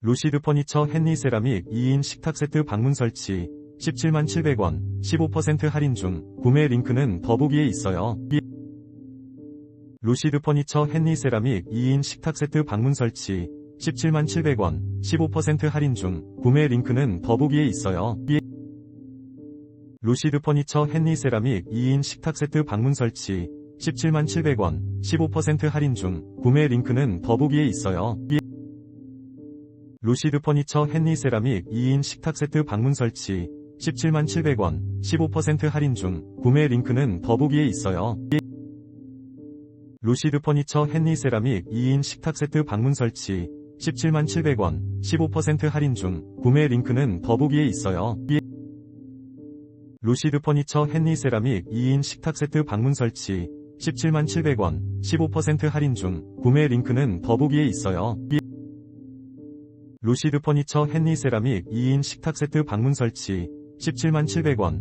루시드 퍼니처 헨리 세라믹 2인 식탁 세트 방문 설치 17만 700원 15% 할인 중 구매 링크는 더보기에 있어요. 루시드 퍼니처 헨리 세라믹 2인 식탁 세트 방문 설치 17만 700원 15% 할인 중 구매 링크는 더보기에 있어요. 루시드 퍼니처 헨리 세라믹 2인 식탁 세트 방문 설치 17만 700원 15% 할인 중 구매 링크는 더보기에 있어요. 루시드 퍼니처 헨리 세라믹 2인 식탁 세트 방문 설치 17만 700원 15% 할인 중 구매 링크는 더보기에 있어요. 루시드 퍼니처 헨리 세라믹 2인 식탁 세트 방문 설치 17만 700원 15% 할인 중 구매 링크는 더보기에 있어요. 루시드 퍼니처 헨리 세라믹 2인 식탁 세트 방문 설치 17만 700원 15% 할인 중 구매 링크는 더보기에 있어요. 루시드 퍼니처 헨리 세라믹 2인 식탁 세트 방문 설치 17만 700원